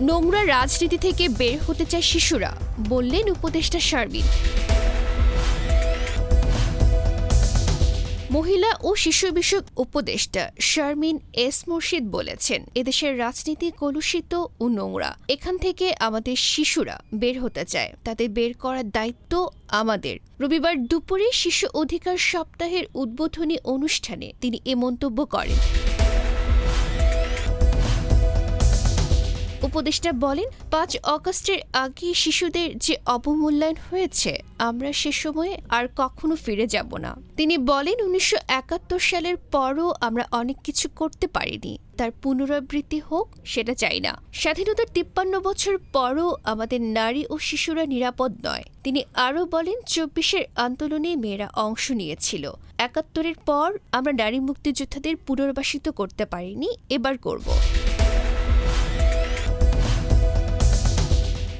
নোংরা রাজনীতি থেকে বের হতে চায় শিশুরা, বললেন উপদেষ্টা শারমিন। মহিলা ও শিশু বিষয়ক উপদেষ্টা শারমিন এস মুর্শিদ বলেছেন, এদেশের রাজনীতি কলুষিত ও নোংরা। এখান থেকে আমাদের শিশুরা বের হতে চায়। তাদের বের করার দায়িত্ব আমাদের। রবিবার দুপুরে শিশু অধিকার সপ্তাহের উদ্বোধনী অনুষ্ঠানে তিনি এ মন্তব্য করেন। উপদেষ্টা বলেন, পাঁচ অগস্টের আগে শিশুদের যে অবমূল্যায়ন হয়েছে, আমরা সে সময়ে আর কখনো ফিরে যাব না। তিনি বলেন, উনিশশো একাত্তর সালের পরও আমরা অনেক কিছু করতে পারিনি। তার পুনরাবৃত্তি হোক, সেটা চাই না। স্বাধীনতার তিপ্পান্ন বছর পরও আমাদের নারী ও শিশুরা নিরাপদ নয়। তিনি আরও বলেন, চব্বিশের আন্দোলনে মেয়েরা অংশ নিয়েছিল। একাত্তরের পর আমরা নারী মুক্তিযোদ্ধাদের পুনর্বাসিত করতে পারিনি, এবার করব।